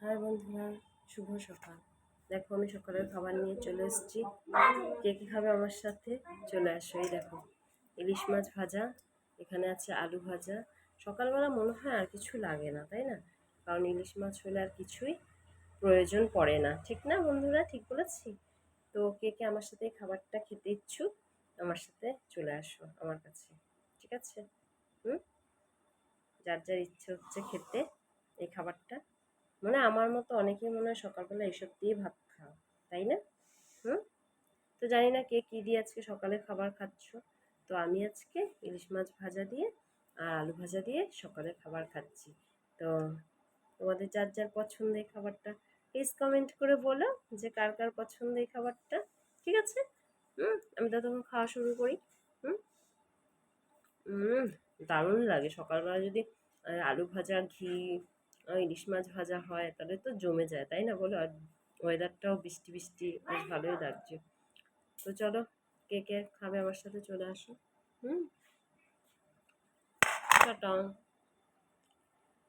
High বন্ধুরা, শুভ সকাল। দেখো, আমি সকালের খাবার নিয়ে চলে এসেছি। কে কী খাবে আমার সাথে? চলে আসো, এই দেখো, ইলিশ মাছ ভাজা, এখানে আছে আলু ভাজা। সকালবেলা মনে হয় আর কিছু লাগে না, তাই না? কারণ ইলিশ মাছ হলে আর কিছুই প্রয়োজন পড়ে না। ঠিক না বন্ধুরা? ঠিক বলেছি? তো কে কে আমার সাথে খাবারটা খেতে ইচ্ছুক, আমার সাথে চলে আসো, আমার কাছে। ঠিক আছে? হুম? যার যার ইচ্ছে হচ্ছে খেতে এই খাবারটা। মানে আমার মতো অনেকেই মনে হয় সকালবেলা এসব দিয়ে ভাত খাও, তাই না? হুম? তো জানি না কে কী দিয়ে আজকে সকালে খাবার খাচ্ছ। তো আমি আজকে ইলিশ মাছ ভাজা দিয়ে আর আলু ভাজা দিয়ে সকালে খাবার খাচ্ছি। তো তোমাদের যার যার পছন্দ এই খাবারটা প্লিজ কমেন্ট করে বলো যে কার কার পছন্দ এই খাবারটা, ঠিক আছে? হুম? আমি তো তখন খাওয়া শুরু করি। হুম? হুম, দারুণ লাগে। সকালবেলা যদি আলু ভাজা, ঘি ইলিশ মাছ ভাজা হয়, তাহলে তো জমে যায়, তাই না বলো? আর ওয়েদারটাও বৃষ্টি বৃষ্টি, বেশ ভালোই লাগছে। তো চলো, কে কে খাবে আমার সাথে চলে আসো। হুম? টাটা।